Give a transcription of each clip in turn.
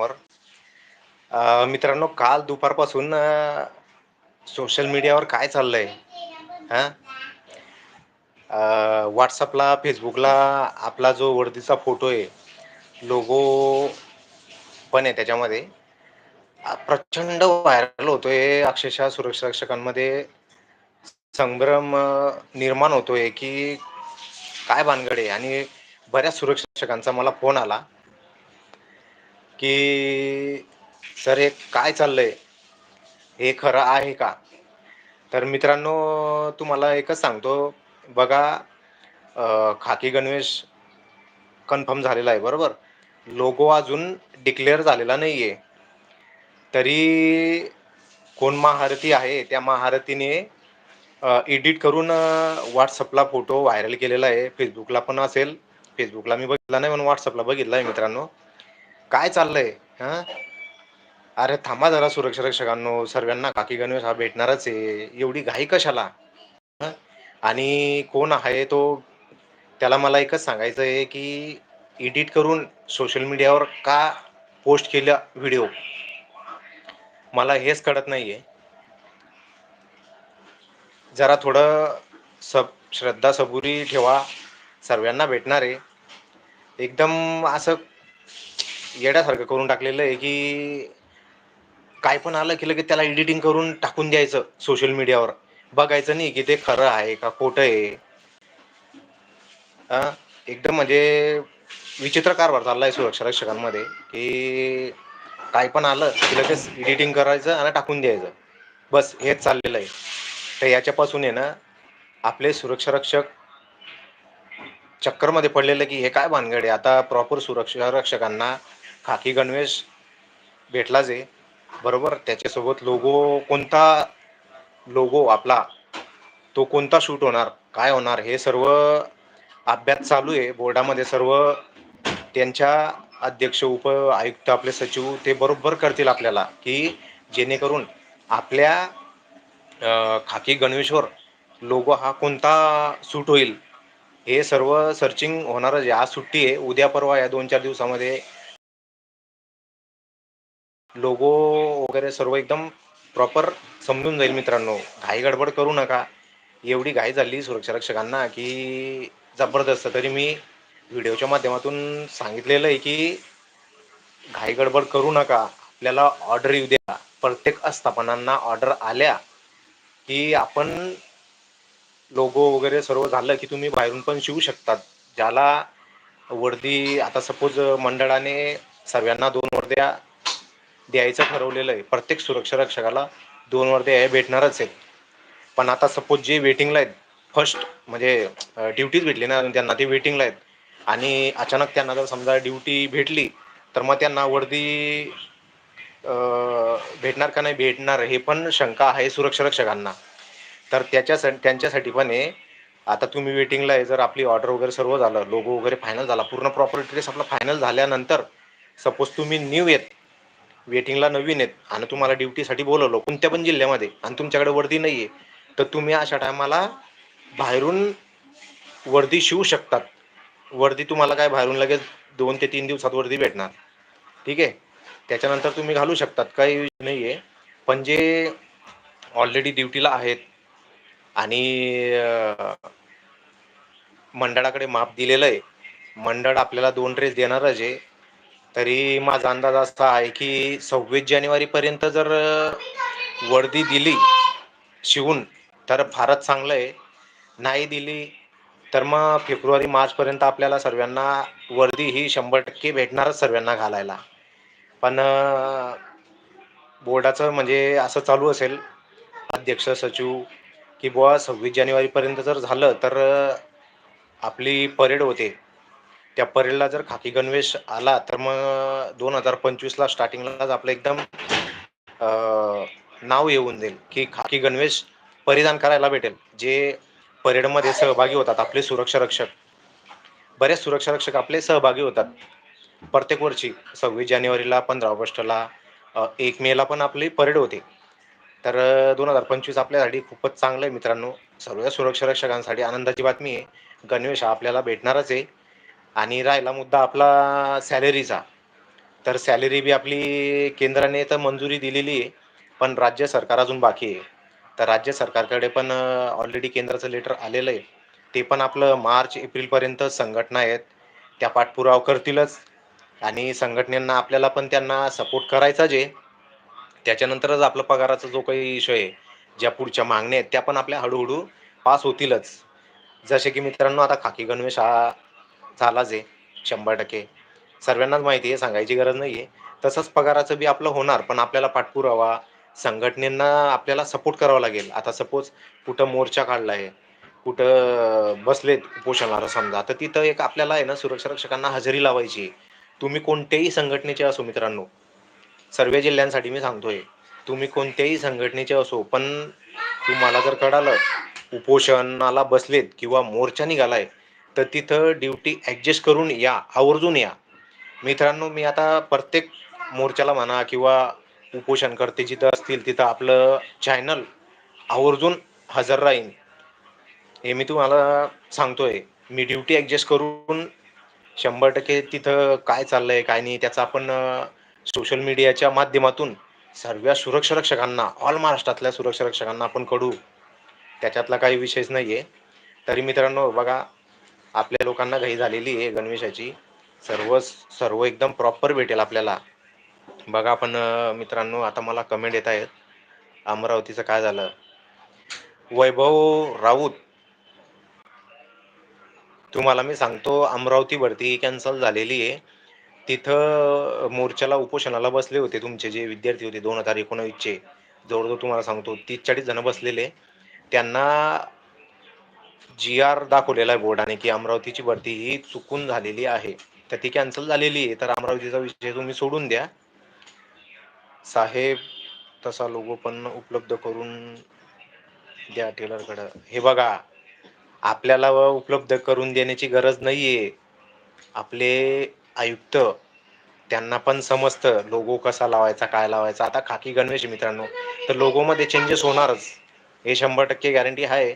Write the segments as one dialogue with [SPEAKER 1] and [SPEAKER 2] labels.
[SPEAKER 1] मित्रांवर मित्रांनो काल दुपारपासून सोशल मीडियावर काय चाललंय? हां? व्हॉट्सअपला फेसबुकला आपला जो वर्दीचा फोटो आहे लोगो पण आहे त्याच्यामध्ये. प्रचंड व्हायरल होतोय. अक्षरशः सुरक्षा रक्षकांमध्ये संभ्रम निर्माण होतोय की काय भानगड आहे? आणि बऱ्याच सुरक्षा रक्षकांचा मला फोन आला. की सर हे काय चाललंय? हे खरं आहे का? तर मित्रांनो तुम्हाला एकच सांगतो. बघा खाकी गणवेश कन्फर्म झालेला आहे बरोबर? लोगो अजून डिक्लेअर झालेला नाही आहे तरी कोण महारथी आहे त्या महारथीने एडिट करून व्हॉट्सअपला फोटो व्हायरल केलेला आहे. फेसबुकला पण असेल. फेसबुकला मी बघितला नाही पण व्हॉट्सअपला बघितला आहे मित्रांनो. काय चाललंय? हा? अरे थांबा जरा सुरक्षा रक्षकांनो. सर्वांना काकी गणवेश हा भेटणारच आहे. एवढी घाई कशाला? आणि कोण आहे तो? त्याला मला एकच सांगायचं आहे की एडिट करून सोशल मीडियावर का पोस्ट केला व्हिडिओ? मला हेच कळत नाहीये. जरा थोडं सब श्रद्धा सबुरी ठेवा. सर्वांना भेटणार आहे. एकदम असं येड्यासारखं करून टाकलेलं आहे की काय पण आलं की लगेच त्याला एडिटिंग करून टाकून द्यायचं सोशल मीडियावर बघायचं नाही की ते खरं आहे का खोटं आहे. एकदम म्हणजे विचित्र कारभार चाललाय सुरक्षा रक्षकांमध्ये की काय पण आलं की लगेच एडिटिंग करायचं आणि टाकून द्यायचं. बस हेच चाललेलं आहे. तर याच्यापासून आहे ना आपले सुरक्षा रक्षक चक्करमध्ये पडलेलं की हे काय भानगड आहे? आता प्रॉपर सुरक्षा रक्षकांना खाकी गणवेश भेटला जे. बरोबर? त्याच्यासोबत लोगो कोणता लोगो आपला तो कोणता शूट होणार काय होणार हे सर्व अभ्यास चालू आहे. बोर्डामध्ये सर्व त्यांच्या अध्यक्ष उप आयुक्त आपले सचिव ते बरोबर करतील आपल्याला की जेणेकरून आपल्या खाकी गणवेशवर लोगो हा कोणता सूट होईल हे सर्व सर्चिंग होणारच आहे. आज सुट्टी आहे. उद्या परवा या दोन चार दिवसामध्ये लोगो वगैरे सर्व एकदम प्रॉपर समजून जाईल मित्रांनो. घाई गडबड करू नका. एवढी घाई झाली सुरक्षा रक्षकांना की जबरदस्त. तरी मी व्हिडिओच्या माध्यमातून सांगितलेलं आहे की घाई गडबड करू नका. आपल्याला ऑर्डर येऊ द्या. प्रत्येक आस्थापनांना ऑर्डर आल्या की आपण लोगो वगैरे सर्व झालं की तुम्ही बाहेरून पण शिवू शकतात. ज्याला वर्दी आता सपोज मंडळाने सर्वांना दोन वर्द्या द्यायचं ठरवलेलं आहे. प्रत्येक सुरक्षा रक्षकाला दोन वर्दे हे भेटणारच आहेत. पण आता सपोज जे वेटिंगला आहेत फर्स्ट म्हणजे ड्युटीच भेटली ना त्यांना ते वेटिंगला आहेत. आणि अचानक त्यांना जर समजा ड्युटी भेटली तर मग त्यांना वर्दी भेटणार का नाही भेटणार हे पण शंका आहे सुरक्षा रक्षकांना तर त्याच्यासाठी त्यांच्यासाठी पण आहे आता तुम्ही वेटिंगला आहे जर आपली ऑर्डर वगैरे सर्व झालं लोगो वगैरे फायनल झाला पूर्ण प्रॉपर्टी ड्रेस आपला फायनल झाल्यानंतर सपोज तुम्ही न्यू येत वेटिंगला नवीन आहेत आणि तुम्हाला ड्युटीसाठी बोलवलं कोणत्या पण जिल्ह्यामध्ये आणि तुमच्याकडे वर्दी नाही आहे तर तुम्ही अशा टायमाला बाहेरून वर्दी शिवू शकतात. वर्दी तुम्हाला काय बाहेरून लगेच दोन ते तीन दिवसात वर्दी भेटणार. ठीक आहे? त्याच्यानंतर तुम्ही घालू शकतात काही नाही आहे पण जे ऑलरेडी ड्युटीला आहेत आणि मंडळाकडे माप दिलेलं आहे मंडळ आपल्याला दोन ड्रेस देणारच आहे. तरी माझा अंदाज असा आहे की सव्वीस जानेवारीपर्यंत जर वर्दी दिली शिवून तर फारच चांगलं आहे. नाही दिली तर मग फेब्रुवारी मार्चपर्यंत आपल्याला सर्वांना वर्दी ही शंभर टक्के भेटणारच सर्वांना घालायला. पण बोर्डाचं म्हणजे असं चालू असेल अध्यक्ष सचिव की बुवा सव्वीस जानेवारीपर्यंत जर झालं तर आपली परेड होते. त्या परेडला जर खाकी गणवेश आला तर मग दोन हजार पंचवीसला स्टार्टिंगलाच आपलं एकदम नाव येऊन जाईल की खाकी गणवेश परिधान करायला भेटेल. जे परेडमध्ये सहभागी होतात आपले सुरक्षा रक्षक बरेच सुरक्षा रक्षक आपले सहभागी होतात. प्रत्येक वर्षी सव्वीस जानेवारीला पंधरा ऑगस्टला एक मेला पण आपली परेड होते. तर दोन हजार पंचवीस आपल्यासाठी खूपच चांगलं आहे मित्रांनो. सर्व सुरक्षा रक्षकांसाठी आनंदाची बातमी आहे. गणवेश हा आपल्याला भेटणारच आहे. आणि राहिला मुद्दा आपला सॅलरीचा. तर सॅलरी बी आपली केंद्राने तर मंजुरी दिलेली आहे पण राज्य सरकार अजून बाकी आहे. तर राज्य सरकारकडे पण ऑलरेडी केंद्राचं लेटर आलेलं आहे. ते पण आपलं मार्च एप्रिलपर्यंत संघटना आहेत. त्या पाठपुरावा करतीलच. आणि संघटनेना आपल्याला पण त्यांना सपोर्ट करायचा जे त्याच्यानंतरच आपलं पगाराचा जो काही इशू आहे ज्या पुढच्या मागण्या आहेत त्या पण आपल्या हळूहळू पास होतीलच. जसे की मित्रांनो आता खाकी गणवेश हा झालाच आहे शंभर टक्के. सर्वांनाच माहिती आहे सांगायची गरज नाही आहे तसंच पगाराचं बी आपलं होणार पण आपल्याला पाठपुरावा संघटनेना आपल्याला सपोर्ट करावा लागेल. आता सपोज कुठं मोर्चा काढला आहे कुठं बसलेत उपोषणाला समजा तर तिथं एक आपल्याला आहे ना सुरक्षा रक्षकांना हजेरी लावायची आहे. तुम्ही कोणत्याही संघटनेचे असो मित्रांनो सर्व जिल्ह्यांसाठी मी सांगतोय तुम्ही कोणत्याही संघटनेचे असो पण तुम्हाला जर कळालं उपोषणाला बसलेत किंवा मोर्चा निघालाय तर तिथं ड्युटी ॲडजस्ट करून या आवर्जून या. मित्रांनो मी आता प्रत्येक मोर्चाला म्हणा किंवा उपोषणकर्ते जिथं असतील तिथं आपलं चॅनल आवर्जून हजर राहीन. हे मी तुम्हाला सांगतोय. मी ड्युटी ॲडजस्ट करून शंभर टक्के तिथं काय चाललंय काय नाही त्याचा आपण सोशल मीडियाच्या माध्यमातून सर्व सुरक्षा रक्षकांना ऑल महाराष्ट्रातल्या सुरक्षा रक्षकांना आपण कळू त्याच्यातला काही विषयच नाही आहे तरी मित्रांनो बघा आपल्या लोकांना घाई झालेली आहे गणवेशाची. सर्व सर्व एकदम प्रॉपर भेटेल आपल्याला. बघा आपण मित्रांनो आता मला कमेंट येत आहेत. अमरावतीचं काय झालं? वैभव राऊत. तुम्हाला मी सांगतो अमरावती भरती कॅन्सल झालेली आहे. तिथं मोर्चाला उपोषणाला बसले होते तुमचे जे विद्यार्थी होते दोन हजार एकोणावीसचे. जवळजवळ तुम्हाला सांगतो तीस चाळीस जण बसलेले. त्यांना जी आर दाखवलेला आहे बोर्डाने की अमरावतीची भरती ही चुकून झालेली आहे. तर ती कॅन्सल झालेली आहे. तर अमरावतीचा विषय तुम्ही सोडून द्या. साहेब तसा लोगो पण उपलब्ध करून द्या टेलरकडं. हे बघा आपल्याला उपलब्ध करून देण्याची गरज नाहीये. आपले आयुक्त त्यांना पण समजतं लोगो कसा लावायचा काय लावायचा. आता खाकी गणवेश मित्रांनो. तर लोगोमध्ये चेंजेस होणारच. हे शंभर टक्के गॅरंटी आहे.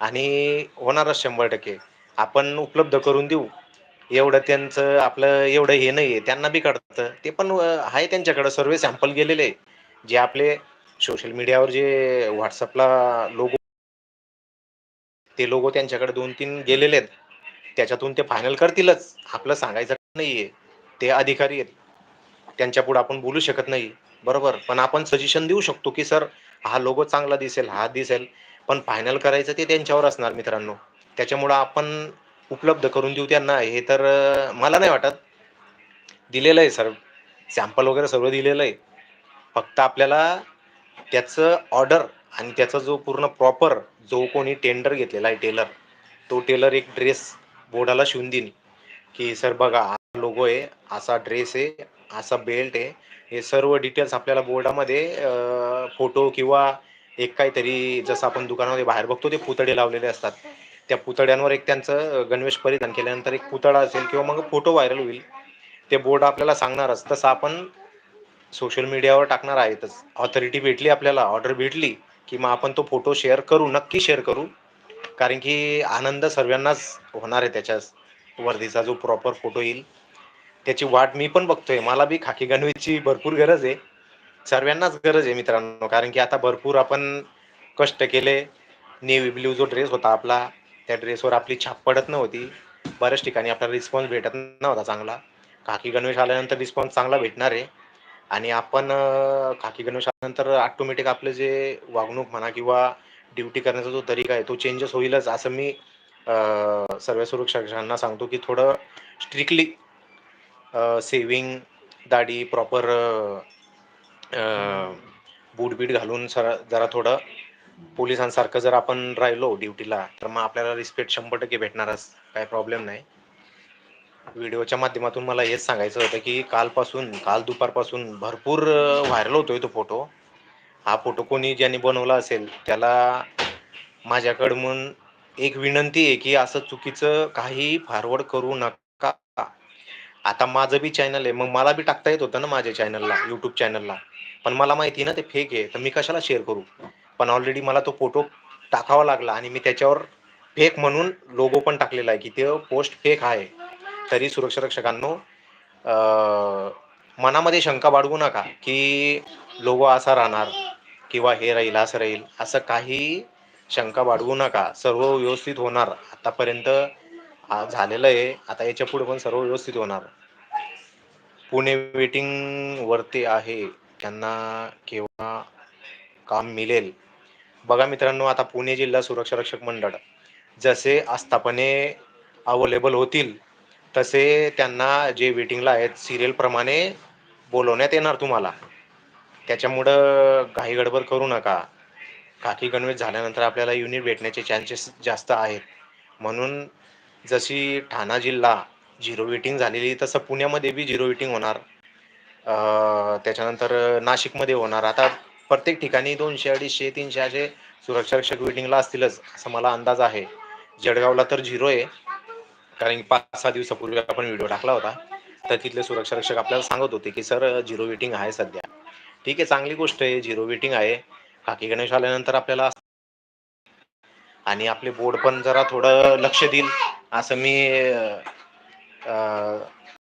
[SPEAKER 1] आणि होणारच शंभर टक्के. आपण उपलब्ध करून देऊ. एवढं त्यांचं आपलं एवढं हे नाही आहे त्यांना बी कळतं. ते पण आहे त्यांच्याकडं. सर्व सॅम्पल गेलेले जे आपले सोशल मीडियावर जे व्हॉट्सअपला लोगो ते लोगो त्यांच्याकडे दोन तीन गेलेले आहेत. त्याच्यातून ते फायनल करतीलच. आपलं सांगायचं नाहीये. ते अधिकारी आहेत. त्यांच्या पुढे आपण बोलू शकत नाही. बरोबर. पण आपण सजेशन देऊ शकतो की सर हा लोगो चांगला दिसेल हा दिसेल. पण फायनल करायचं ते त्यांच्यावर असणार मित्रांनो. त्याच्यामुळं आपण उपलब्ध करून देऊ त्यांना. हे तर मला नाही वाटत. दिलेलं आहे सर. सॅम्पल वगैरे सर्व दिलेलं आहे. फक्त आपल्याला त्याचं ऑर्डर आणि त्याचा जो पूर्ण प्रॉपर जो कोणी टेंडर घेतलेला आहे टेलर तो टेलर एक ड्रेस बोर्डाला शिवून देईन. की सर बघा हा लोगो आहे असा ड्रेस आहे असा बेल्ट आहे. हे सर्व डिटेल्स आपल्याला बोर्डामध्ये फोटो किंवा एक काहीतरी जसं आपण दुकानामध्ये बाहेर बघतो ते पुतळे लावलेले असतात. त्या पुतळ्यांवर एक त्यांचं गणवेश परिधान केल्यानंतर एक पुतळा असेल किंवा मग फोटो व्हायरल होईल. ते बोर्ड आपल्याला सांगणारच तसं आपण सोशल मीडियावर टाकणार आहेतच. ऑथॉरिटी भेटली आपल्याला ऑर्डर भेटली की मग आपण तो फोटो शेअर करू नक्की शेअर करू. कारण की आनंद सर्वांनाच होणार आहे त्याच्या वर्दीचा जो प्रॉपर फोटो येईल त्याची वाट मी पण बघतोय. मला बी खाकी गणवेशची भरपूर गरज आहे. सर्वांनाच गरज आहे मित्रांनो कारण की आता भरपूर आपण कष्ट केले. नेव्ही ब्ल्यू जो ड्रेस होता आपला त्या ड्रेसवर आपली छाप पडत नव्हती. बऱ्याच ठिकाणी आपल्याला रिस्पॉन्स भेटत नव्हता चांगला. काकी गणवेश आल्यानंतर रिस्पॉन्स चांगला भेटणार आहे. आणि आपण काकी खाकी गणवेश आल्यानंतर ऑटोमॅटिक आपलं जे वागणूक म्हणा किंवा ड्युटी करण्याचा जो तरीका आहे तो चेंजेस होईलच. असं मी सर्व सुरक्षकांना सांगतो की थोडं स्ट्रिक्टली सेविंग दाढी प्रॉपर बूट बीट घालून सर जरा थोडं पोलिसांसारखं जर आपण राहिलो ड्युटीला तर मग आपल्याला रिस्पेक्ट शंभर टक्के भेटणारच. काय प्रॉब्लेम नाही. व्हिडिओच्या माध्यमातून मला हेच सांगायचं होतं की कालपासून काल दुपारपासून भरपूर व्हायरल होतोय तो फोटो हा फोटो कोणी ज्यांनी बनवला असेल त्याला माझ्याकडून एक विनंती आहे की असं चुकीचं काही फॉरवर्ड करू नका. आता माझं बी चॅनल आहे मग मला बी टाकता येत होतं ना माझ्या चॅनलला यूट्यूब चॅनलला पण मला माहिती ना ते फेक आहे. तर मी कशाला शेअर करू? पण ऑलरेडी मला तो फोटो टाकावा लागला आणि मी त्याच्यावर फेक म्हणून लोगो पण टाकलेला आहे की ते पोस्ट फेक आहे. तरी सुरक्षा रक्षकांनो मनामध्ये शंका बाळगू नका की लोगो असा राहणार किंवा हे राहील असं राहील असं काही शंका बाळगू नका. सर्व व्यवस्थित होणार. आतापर्यंत झालेलं आहे. आता याच्यापुढे पण सर्व व्यवस्थित होणार. पुणे वेटिंग वरती आहे. त्यांना केव्हा काम मिळेल. बघा मित्रांनो आता पुणे जिल्हा सुरक्षा रक्षक मंडळ जसे आस्थापने अवेलेबल होतील तसे त्यांना जे वेटिंगला आहेत सिरियल प्रमाणे बोलवण्यात येणार तुम्हाला. त्याच्यामुळं घाई गडबड करू नका. खाकी गणवेश झाल्यानंतर आपल्याला युनिट भेटण्याचे चान्सेस जास्त आहेत. म्हणून जशी ठाणा जिल्हा झिरो वेटिंग झालेली तसं पुण्यामध्ये बी झिरो वेटिंग होणार. त्याच्यानंतर नाशिकमध्ये होणार. आता प्रत्येक ठिकाणी दोनशे अडीचशे तीनशे असे सुरक्षा रक्षक वेटिंगला असतीलच असं मला अंदाज आहे. जळगावला तर झिरो आहे. कारण की पाच सहा दिवसापूर्वी आपण व्हिडिओ टाकला होता. तर तिथले सुरक्षा रक्षक आपल्याला सांगत होते की सर झिरो वेटिंग आहे सध्या. ठीक आहे चांगली गोष्ट आहे झिरो वेटिंग आहे. काकी गणेश आल्यानंतर आपल्याला आणि आपले बोर्ड पण जरा थोडं लक्ष देईल. असं मी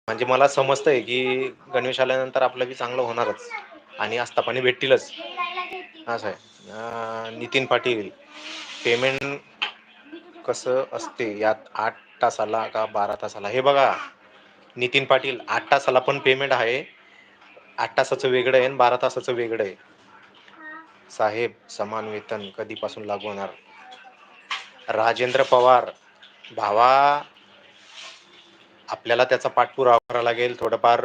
[SPEAKER 1] म्हणजे मला समजतंय की गणेश आल्यानंतर आपलं बी चांगलं होणारच. आणि आस्थापणे भेटतीलच. असं आहे. नितीन पाटील पेमेंट कसं असते? यात आठ तासाला का बारा तासाला? हे बघा. नितीन पाटील आठ तासाला पण पेमेंट आहे. आठ तासाचं वेगळं आहे आणि बारा तासाचं वेगळं आहे. साहेब समान वेतन कधीपासून लागू होणार? राजेंद्र पवार भावा आपल्याला त्याचा पाठपुरावा करावा लागेल थोडंफार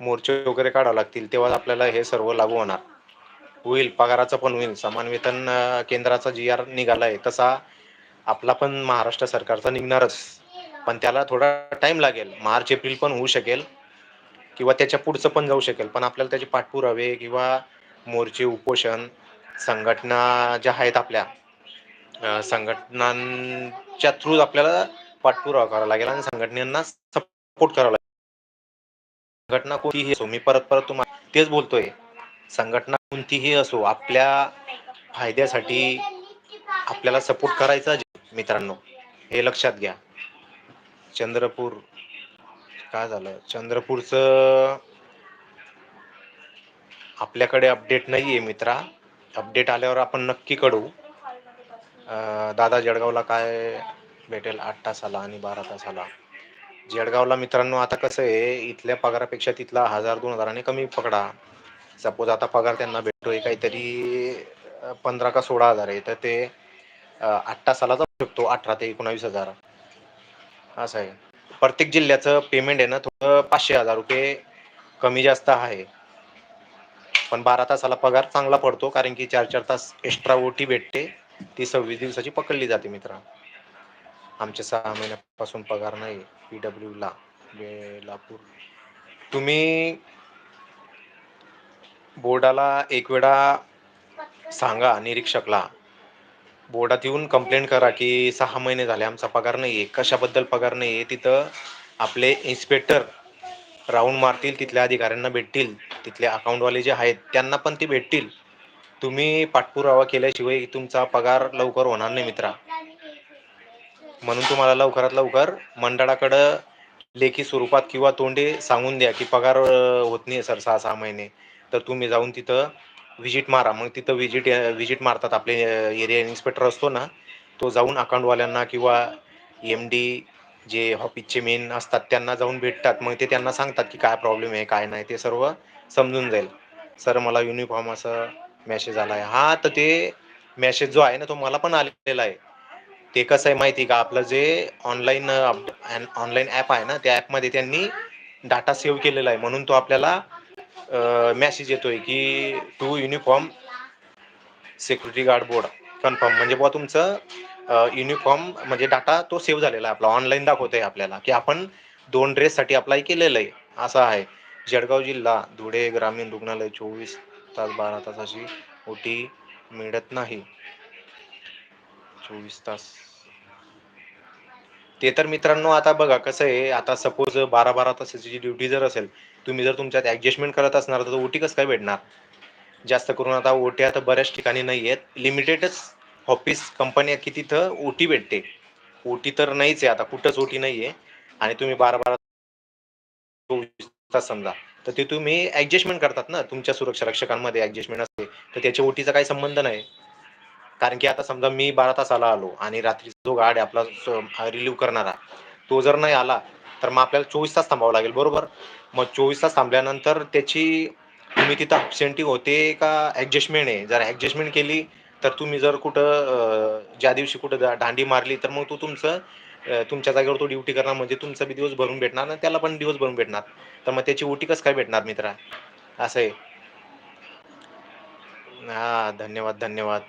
[SPEAKER 1] मोर्चे वगैरे काढावे लागतील तेव्हा आपल्याला हे सर्व लागू होणार. होईल पगाराचं पण होईल. समान वेतन केंद्राचा जी आर निघालाय तसा आपला पण महाराष्ट्र सरकारचा निघणारच. पण त्याला थोडा टाइम लागेल. मार्च एप्रिल पण होऊ शकेल किंवा त्याच्या पुढचं पण जाऊ शकेल. पण आपल्याला त्याचे पाठपुरावे किंवा मोर्चे उपोषण संघटना ज्या आहेत आपल्या संघटनांच्या थ्रू आपल्याला पाठपुरावा करावा लागेल आणि संघटनेना सपोर्ट करावा लागेल. संघटना कोणतीही असो मी परत परत तुम्हाला तेच बोलतोय. संघटना कोणतीही असो आपल्या फायद्यासाठी आपल्याला सपोर्ट करायचा मित्रांनो हे लक्षात घ्या. चंद्रपूर काय झालं? चंद्रपूरचं आपल्याकडे अपडेट नाही आहे मित्रा. अपडेट आल्यावर आपण नक्की कळू दादा जळगावला काय भेटेल आठ तासाला आणि बारा तासाला. जळगावला मित्रांनो आता कसं आहे इथल्या पगारापेक्षा तिथला हजार दोन हजाराने कमी पकडा. सपोज आता पगार त्यांना भेटतोय काहीतरी पंधरा का सोळा हजार आहे तर ते आठ तासाला जाऊ शकतो अठरा ते एकोणावीस हजार. असं आहे. प्रत्येक जिल्ह्याचं पेमेंट आहे ना थोडं पाचशे हजार रुपये कमी जास्त आहे. पण बारा तासाला पगार चांगला पडतो कारण की चार चार तास एक्स्ट्रा ओटी भेटते. ती सव्वीस दिवसाची पकडली जाते मित्रा. आमचे सहा महिन्यापासून पगार नाही पी डब्ल्यूला बेलापूर तुम्ही बोर्डाला एक वेळा सांगा निरीक्षकला. बोर्डात येऊन कंप्लेंट करा की सहा महिने झाले आमचा पगार नाही आहे कशाबद्दल पगार नाही आहे तिथं आपले इन्स्पेक्टर राऊंड मारतील तिथल्या अधिकाऱ्यांना भेटतील तिथले अकाउंटवाले जे आहेत त्यांना पण ते भेटतील. तुम्ही पाठपुरावा केल्याशिवाय तुमचा पगार लवकर होणार नाही मित्रा. म्हणून तुम्हाला लवकरात लवकर मंडळाकडं लेखी स्वरूपात किंवा तोंडे सांगून द्या की पगार होत नाही सर सहा सहा महिने. तर तुम्ही जाऊन तिथं व्हिजिट मारा. मग तिथं व्हिजिट व्हिजिट मारतात आपले एरिया इन्स्पेक्टर असतो ना तो जाऊन अकाउंटवाल्यांना किंवा एम डी जे ऑफिसचे मेन असतात त्यांना जाऊन भेटतात. मग ते त्यांना सांगतात की काय प्रॉब्लेम आहे काय नाही ते सर्व समजून जाईल. सर मला युनिफॉर्म असं मेसेज आला आहे हा तर ते मेसेज जो आहे ना तो मला पण आलेला आहे. ते कसं आहे माहिती आहे का? आपलं जे ऑनलाईन ऑनलाईन ॲप आहे ना त्या ॲपमध्ये त्यांनी डाटा सेव्ह केलेला आहे. म्हणून तो आपल्याला मेसेज येतोय की two uniform security guard board confirm म्हणजे बुवा तुमचं युनिफॉर्म म्हणजे डाटा तो सेव्ह झालेला आहे आपला. ऑनलाईन दाखवतोय आपल्याला की आपण दोन ड्रेससाठी अप्लाय केलेलं आहे. असं आहे. जळगाव जिल्हा धुळे ग्रामीण रुग्णालय चोवीस तास बारा तासाची ओटी मिळत नाही. चोवीस तास. ते तर मित्रांनो आता बघा कसं आहे आता सपोज बारा बारा तासाची ड्युटी जर असेल तुम्ही जर तुमच्यात ऍडजस्टमेंट करत असणार तर ओटी कसं काय भेटणार? जास्त करून आता ओटी आता बऱ्याच ठिकाणी नाही आहेत. लिमिटेडच ऑफिस कंपनी की तिथं ओटी भेटते. ओटी तर नाहीच आहे आता कुठंच ओटी नाही आहे आणि तुम्ही बारा बारा चोवीस तास समजा तर ते तुम्ही ऍडजस्टमेंट करतात ना. तुमच्या सुरक्षा रक्षकांमध्ये ऍडजस्टमेंट असते तर त्याच्या ओटीचा काही संबंध नाही. कारण की आता समजा मी बारा तासाला आलो आणि रात्री जो गार्ड आहे आपला रिलीव्ह करणारा तो जर नाही आला तर मग आपल्याला चोवीस तास थांबावं लागेल बरोबर? मग चोवीस तास थांबल्यानंतर त्याची तुम्ही तिथं अबसेंटी होते का ऍडजस्टमेंट आहे? जर ऍडजस्टमेंट केली तर तुम्ही जर कुठं ज्या दिवशी कुठं दांडी मारली तर मग तो तुमचं तुमच्या जागेवर तो ड्युटी करणार म्हणजे तुमचा बी दिवस भरून भेटणार आणि त्याला पण दिवस भरून भेटणार. तर मग त्याची ओटी कसं काय भेटणार मित्रा? असं आहे. हा धन्यवाद धन्यवाद.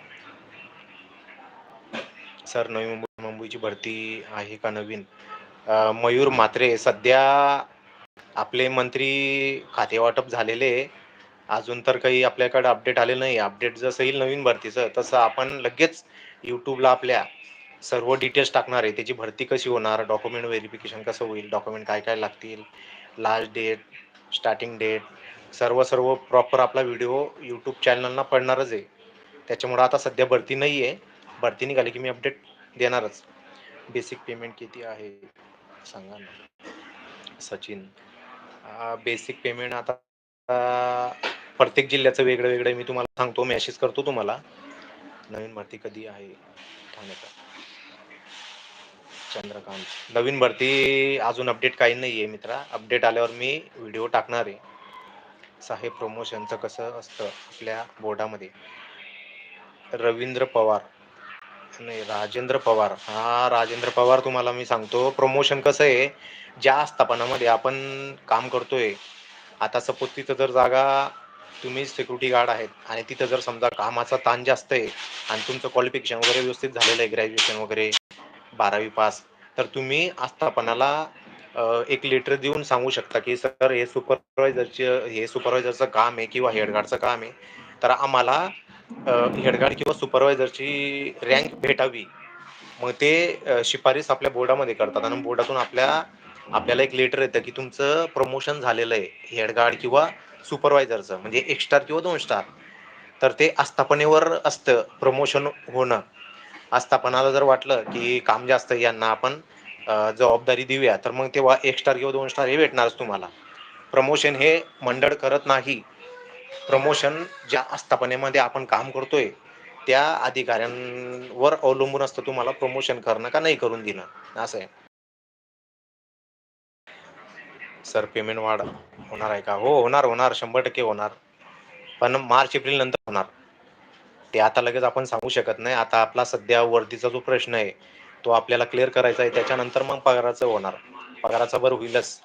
[SPEAKER 1] सर नवी मुंबई मुंबईची भरती आहे का नवीन? मयूर मात्रे सध्या आपले मंत्री खाते वाटप झालेले आहे. अजून तर काही आपल्याकडे अपडेट आले नाही. अपडेट जसं येईल नवीन भरतीचं तसं आपण लगेच यूट्यूबला आपल्या सर्व डिटेल्स टाकणार आहे. त्याची भरती कशी होणार डॉक्युमेंट व्हेरिफिकेशन कसं होईल डॉक्युमेंट काय काय लागतील लास्ट डेट स्टार्टिंग डेट सर्व सर्व प्रॉपर आपला व्हिडिओ यूट्यूब चॅनलना पडणारच आहे. त्याच्यामुळं आता सध्या भरती नाही आहे भरती निघाली की मी अपडेट देणारच. बेसिक पेमेंट किती आहे? सांगा ना. सचिन. बेसिक पेमेंट आता प्रत्येक जिल्ह्याचं वेगळं वेगळं मी तुम्हाला सांगतो मेसेज करतो तुम्हाला. नवीन भरती कधी आहे? ठाण्याचा चंद्रकांत. नवीन भरती अजून अपडेट काही नाही आहे मित्रा. अपडेट आल्यावर मी व्हिडिओ टाकणार आहे. साहेब प्रमोशनचं कसं असतं आपल्या बोर्डामध्ये रवींद्र पवार. नाही राजेंद्र पवार. हा राजेंद्र पवार तुम्हाला मी सांगतो प्रमोशन कसं आहे ज्या आस्थापनामध्ये आपण काम करतोय आता सपोज तिथं जर जागा तुम्ही सिक्युरिटी गार्ड आहेत आणि तिथं जर समजा कामाचा ताण जास्त आहे आणि तुमचं क्वालिफिकेशन वगैरे व्यवस्थित झालेलं आहे ग्रॅज्युएशन वगैरे बारावी पास तर तुम्ही आस्थापनाला एक लेटर देऊन सांगू शकता की सर हे सुपरवायझरचे हे सुपरवायझरचं काम आहे किंवा हेडगार्डचं काम आहे तर आम्हाला हेडगार्ड किंवा सुपरवायझरची रँक भेटावी मग ते शिफारस आपल्या बोर्डामध्ये करतात. आणि बोर्डातून आपल्या आपल्याला एक लेटर येतं की तुमचं प्रमोशन झालेलं आहे हेडगार्ड किंवा सुपरवायझरचं म्हणजे एक स्टार किंवा दोन स्टार तर ते आस्थापनेवर असतं प्रमोशन होणं. आस्थापनाला जर वाटलं की काम जास्त यांना आपण जबाबदारी देऊया तर मग तेव्हा एक स्टार किंवा दोन स्टार हे भेटणारच तुम्हाला. प्रमोशन हे मंडळ करत नाही प्रमोशन ज्या आस्थापनेमध्ये आपण काम करतोय त्या अधिकाऱ्यांवर अवलंबून असतं तुम्हाला प्रमोशन करणं का नाही करून देणं? असं आहे. सर पेमेंट वाढ होणार आहे का? हो होणार होणार. शंभर टक्के होणार. पण मार्च एप्रिल नंतर होणार. ते आता लगेच आपण सांगू शकत नाही. आता आपला सध्या वर्दीचा जो प्रश्न आहे तो आपल्याला क्लिअर करायचा आहे. त्याच्यानंतर मग पगाराचं होणार. पगाराचा बरं होईलच.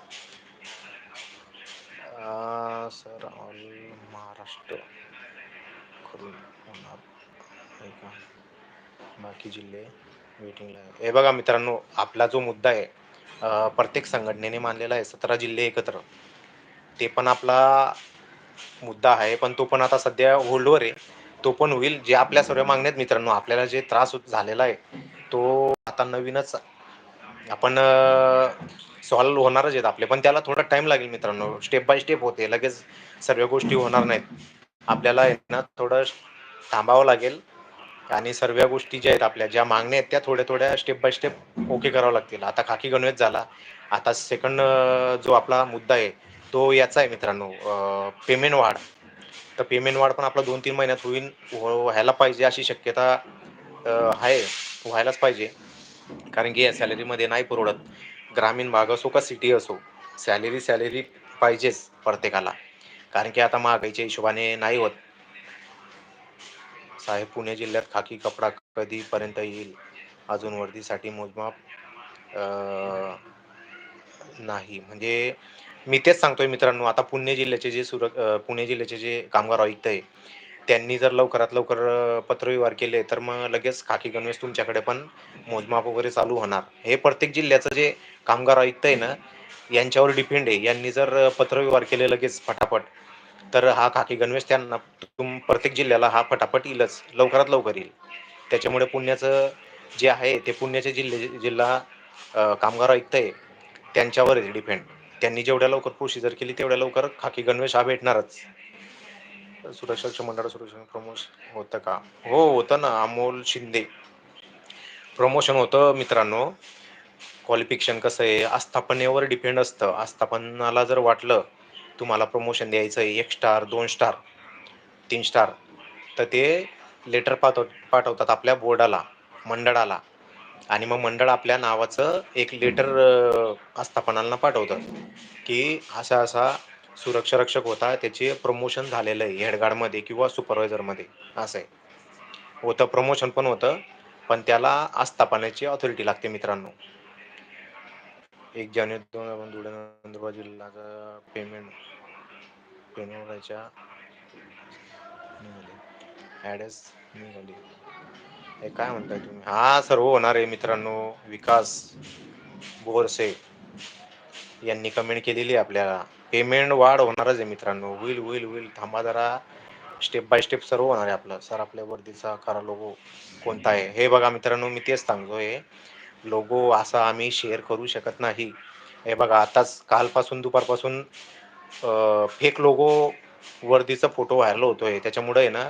[SPEAKER 1] सर ऑल महाराष्ट्र करून होणार आहे का? बाकी जिल्हे वेटिंगला हे बघा मित्रांनो आपला जो मुद्दा आहे प्रत्येक संघटनेने मानलेला आहे सतरा जिल्हे एकत्र. ते पण आपला मुद्दा आहे पण तो पण आता सध्या होल्डवर आहे. तो पण होईल जे आपल्या सर्व मागण्यात मित्रांनो आपल्याला जे त्रास झालेला आहे तो आता नवीनच आपण सॉल्व्ह होणारच आहेत आपले पण त्याला थोडा टाइम लागेल मित्रांनो. स्टेप बाय स्टेप होते लगेच सर्व गोष्टी होणार नाहीत. आपल्याला ना थोडं थांबावं लागेल. आणि सर्व गोष्टी ज्या आहेत आपल्या ज्या मागण्या आहेत त्या थोड्या थोड्या स्टेप बाय स्टेप ओके करावं लागतील. आता खाकी गणवेश झाला. आता सेकंड जो आपला मुद्दा आहे तो याचा आहे मित्रांनो पेमेंट वाढ. तर पेमेंट वाढ पण आपला दोन तीन महिन्यात होईल हो- व्हायला पाहिजे अशी शक्यता आहे व्हायलाच पाहिजे. कारण की या सॅलरीमध्ये नाही परवडत. ग्रामीण भाग असो का सिटी असो सॅलरी सॅलरी पाहिजेच प्रत्येकाला. कारण की आता महागाईच्या हिशोबाने नाही होत. साहेब पुणे जिल्ह्यात खाकी कपडा कधीपर्यंत येईल? अजून वर्दीसाठी मोजमाप नाही. म्हणजे मी तेच सांगतोय मित्रांनो आता पुणे जिल्ह्याचे जे सुर पुणे जिल्ह्याचे जे कामगार आयुक्त आहे त्यांनी जर लवकरात लवकर पत्रव्यवहार केले तर मग लगेच खाकी गणवेश तुमच्याकडे पण मोजमाप वगैरे चालू होणार. हे प्रत्येक जिल्ह्याचं जे कामगार आयुक्त आहे ना यांच्यावर डिपेंड आहे. यांनी जर पत्रव्यवहार केले लगेच फटाफट तर हा खाकी गणवेश त्यांना तुम प्रत्येक जिल्ह्याला हा फटाफट येईलच. लवकरात लवकर येईल. त्याच्यामुळे पुण्याचं जे आहे ते पुण्याचे जिल्हे जिल्हा कामगार आयुक्त आहे त्यांच्यावर आहे डिपेंड त्यांनी जेवढ्या लवकर प्रोसिजर केली तेवढ्या लवकर खाकी गणवेश हा भेटणारच. सुरक्षा मंडळ सुरक्षा प्रमोशन होतं का? हो होतं ना. अमोल शिंदे. प्रमोशन होतं मित्रांनो. क्वालिफिकेशन कसं आहे? आस्थापनेवर डिपेंड असतं. आस्थापनाला जर वाटलं तुम्हाला प्रमोशन द्यायचं आहे. एक स्टार दोन स्टार तीन स्टार तर ते लेटर पाठव पाठवतात आपल्या बोर्डाला मंडळाला. आणि मग मंडळ आपल्या नावाचं एक लेटर आस्थापनांना पाठवतं. की असा असा सुरक्षा रक्षक होता त्याचे प्रमोशन झालेलं आहे हेडगार्डमध्ये किंवा सुपरवायझरमध्ये असं आहे. होतं प्रमोशन पण होतं पण त्याला आस्थापनाची ऑथॉरिटी लागते मित्रांनो. एक जानेवारी दोन हजार धुळे नंदुरबार जिल्ह्याचा पेमेंट पेमेंटच्या ॲडस निघाली. हे काय म्हणताय तुम्ही? हा सर्व होणार आहे मित्रांनो. विकास बोरसे यांनी कमेंट केलेली आहे आपल्याला. पेमेंट वाढ होणारच आहे मित्रांनो. होईल होईल होईल. थांबा जरा. स्टेप बाय स्टेप सर्व होणार आहे आपलं. सर आपल्या वर्दीचा खरा लोगो कोणता आहे? हे बघा मित्रांनो मी तेच सांगतो हे लोगो असा आम्ही शेअर करू शकत नाही. हे बघा आताच कालपासून दुपारपासून फेक लोगो वर्दीचा फोटो व्हायरल होतोय. त्याच्यामुळे आहे ना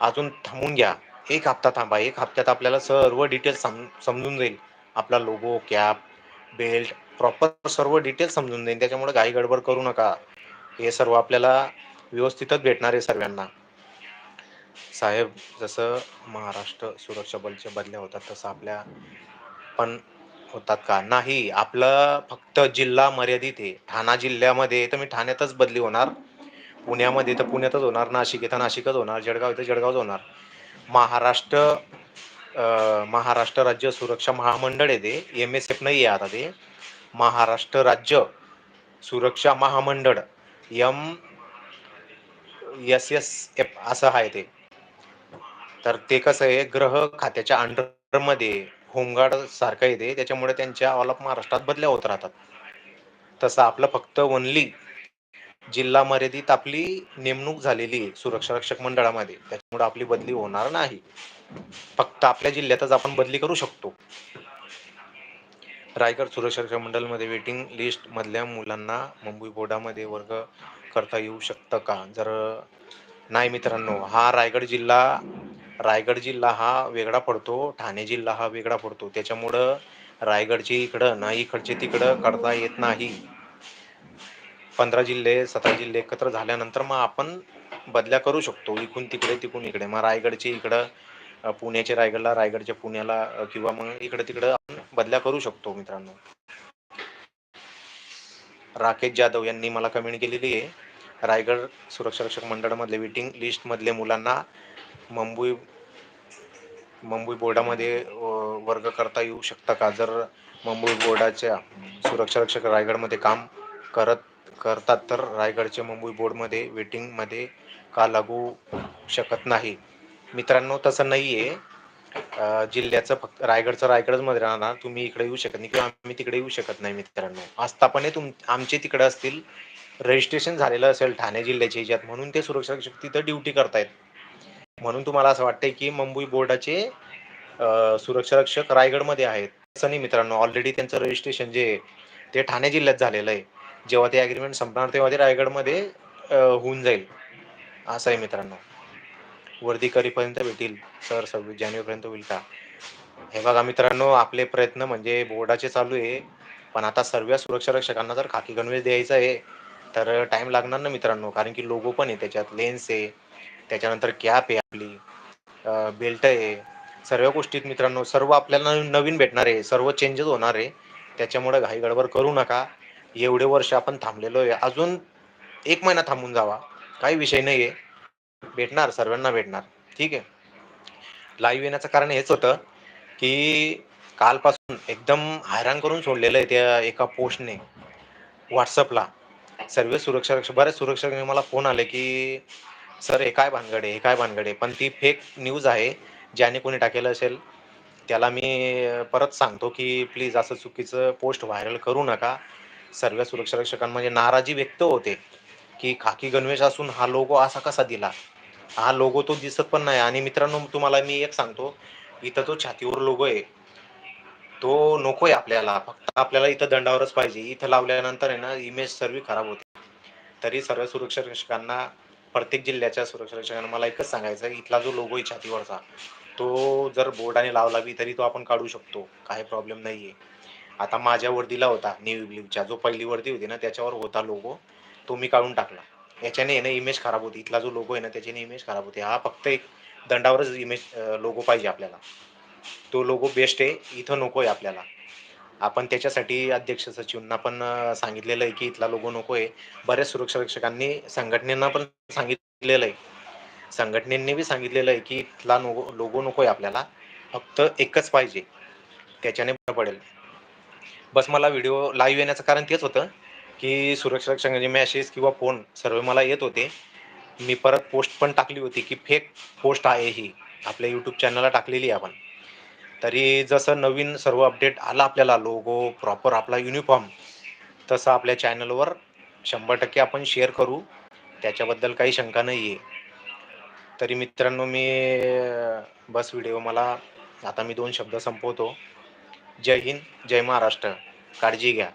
[SPEAKER 1] अजून थांबून घ्या. एक हप्ता थांबा. एक हप्त्यात आपल्याला सर्व डिटेल्स समजून जाईल. आपला लोगो कॅप बेल्ट प्रॉपर सर्व डिटेल्स समजून जाईल त्याच्यामुळे घाई गडबड करू नका. हे सर्व आपल्याला व्यवस्थितच भेटणार आहे सर्वांना. साहेब जसं महाराष्ट्र सुरक्षा बलच्या बदल्या होतात तसं आपल्या पण होतात का? नाही. आपलं फक्त जिल्हा मर्यादित आहे. ठाणा जिल्ह्यामध्ये तर मी ठाण्यातच बदली होणार. पुण्यामध्ये तर पुण्यातच होणार. नाशिक इथं नाशिकच होणार. जळगाव इथं जळगावच होणार. महाराष्ट्र महाराष्ट्र राज्य सुरक्षा महामंडळ आहे ते. एम एस एफ नाही आहे आता ते. महाराष्ट्र राज्य सुरक्षा महामंडळ एम एस एस एफ असं आहे ते. तर ते कसं आहे ग्रह खात्याच्या अंडरमध्ये होमगार्ड सारखं येते त्याच्यामुळे त्यांच्या ऑल ऑफ महाराष्ट्रात बदल्या होत राहतात. तसं आपलं फक्त ओनली जिल्हा मर्यादित आपली नेमणूक झालेली आहे सुरक्षा रक्षक मंडळामध्ये. त्याच्यामुळे आपली बदली होणार नाही. फक्त आपल्या जिल्ह्यातच आपण बदली करू शकतो. रायगड सुरक्षा मंडळमध्ये वेटिंग लिस्टमधल्या मुलांना मुंबई बोर्डामध्ये वर्ग करता येऊ शकतं का? जर नाही मित्रांनो हा रायगड जिल्हा रायगड जिल्हा हा वेगळा पडतो ठाणे जिल्हा हा वेगळा पडतो. त्याच्यामुळं रायगडची इकडं ना इकडचे तिकडं करता येत नाही. पंधरा जिल्हे सतरा जिल्हे एकत्र झाल्यानंतर मग आपण बदल्या करू शकतो इकडून तिकडे तिकून इकडे. मग रायगडचे इकडं पुण्याच्या पुण्याचे रायगडला रायगडच्या पुण्याला किंवा मग इकडे तिकडं आपण बदल्या करू शकतो मित्रांनो. राकेश जाधव यांनी मला कमेंट केलेली आहे. रायगड सुरक्षा रक्षक मंडळामधले वेटिंग लिस्ट मधले मुलांना मुंबई मुंबई बोर्डामध्ये वर्ग करता येऊ शकता का? जर मुंबई बोर्डाच्या सुरक्षा रक्षक रायगडमध्ये काम करत करतात तर रायगडच्या मुंबई बोर्डमध्ये वेटिंगमध्ये का लागू शकत नाही? मित्रांनो तसं नाही आहे जिल्ह्याचं फक्त रायगडचं रायगडच मध्ये राहणार तुम्ही इकडे येऊ शकत नाही किंवा आम्ही तिकडे येऊ शकत नाही मित्रांनो. आस्थापने तुम आमचे तिकडे असतील. रजिस्ट्रेशन झालेलं असेल ठाणे जिल्ह्याच्या ह्याच्यात म्हणून ते सुरक्षा रक्षक तिथं ड्युटी करतायत. म्हणून तुम्हाला असं वाटतंय की मुंबई बोर्डाचे सुरक्षा रक्षक रायगडमध्ये आहेत. असं नाही मित्रांनो ऑलरेडी त्यांचं रजिस्ट्रेशन जे आहे ते ठाणे जिल्ह्यात झालेलं आहे. जेव्हा ते ॲग्रीमेंट संपणार तेव्हा ते रायगडमध्ये होऊन जाईल. असं आहे मित्रांनो. वर्दी करीपर्यंत भेटील. सर सव्वीस जानेवारीपर्यंत होईल का? हे बघा मित्रांनो आपले प्रयत्न म्हणजे बोर्डाचे चालू आहे. पण आता सर्व सुरक्षा रक्षकांना जर खाकी गणवेश द्यायचा आहे तर टाइम लागणार ना मित्रांनो? कारण की लोगो पण आहे त्याच्यात लेन्स आहे त्याच्यानंतर कॅप आहे आपली बेल्ट आहे. सर्व गोष्टीत मित्रांनो सर्व आपल्याला नवीन नवीन भेटणार आहे सर्व चेंजेस होणार आहे. त्याच्यामुळे घाई गडबड करू नका. एवढे वर्ष आपण थांबलेलो आहे. अजून एक महिना थांबून जावा. काही विषय नाही आहे भेटणार सर्वांना भेटणार. ठीक आहे? लाईव्ह येण्याचं कारण हेच होतं की कालपासून एकदम हैराण करून सोडलेलं आहे त्या एका पोस्टने व्हॉट्सअपला सर्व सुरक्षा रक्षक बऱ्याच सुरक्षा मला फोन आले की सर हे काय भानगड आहे? हे काय भानगड आहे? पण ती फेक न्यूज आहे ज्याने कोणी टाकेलं असेल त्याला मी परत सांगतो की प्लीज असं चुकीचं पोस्ट व्हायरल करू नका. सर्व सुरक्षा रक्षकांमध्ये म्हणजे नाराजी व्यक्त होते. की खाकी गणवेश असून हा लोगो असा कसा दिला? हा लोगो तो दिसत पण नाही. आणि मित्रांनो तुम्हाला मी एक सांगतो इथं तो छातीवर लोगो आहे. तो नकोय आपल्याला. फक्त आपल्याला इथं दंडावरच पाहिजे. इथं लावल्यानंतर आहे ना इमेज सर्व खराब होते. तरी सर्व सुरक्षा रक्षकांना प्रत्येक जिल्ह्याच्या सुरक्षा रक्षकांना मला एकच सांगायचं आहे इथला जो लोगो आहे छातीवरचा तो जर बोर्डाने लावला बी तरी तो आपण काढू शकतो. काही प्रॉब्लेम नाही आहे आता माझ्या वर्दीला होता नेव्ही ब्ल्यूच्या. जो पहिली वर्दी होती ना त्याच्यावर होता लोगो. तो मी काढून टाकला. याच्याने आहे ना इमेज खराब होती. इथला जो लोगो आहे ना त्याच्याने इमेज खराब होते. हा फक्त एक दंडावरच इमेज लोगो पाहिजे आपल्याला. तो लोगो बेस्ट आहे. इथं नको आहे आपल्याला. आपण त्याच्यासाठी अध्यक्ष सचिवांना पण सांगितलेलं आहे की इथला लोगो नको आहे. बऱ्याच सुरक्षा रक्षकांनी संघटनेना पण सांगितलेलं आहे. संघटनेने बी सांगितलेलं आहे की इथला लोगो लोगो नको आहे आपल्याला. फक्त एकच पाहिजे. त्याच्याने बरं पडेल. बस मला व्हिडिओ लाईव्ह येण्याचं कारण तेच होतं. की सुरक्षा संघाचे मॅसेज किंवा फोन सर्व मला येत होते. मी परत पोस्ट पण टाकली होती की फेक पोस्ट आहे ही. आपल्या यूट्यूब चॅनलला टाकलेली आहे आपण. तरी जसं नवीन सर्व अपडेट आला आपल्याला लोगो प्रॉपर आपला युनिफॉर्म तसं आपल्या चॅनलवर शंभर टक्के आपण शेअर करू. त्याच्याबद्दल काही शंका नाही आहे तरी मित्रांनो मी बस व्हिडिओ मला आता मी दोन शब्द संपवतो. जय हिंद जय महाराष्ट्र. काळजी घ्या.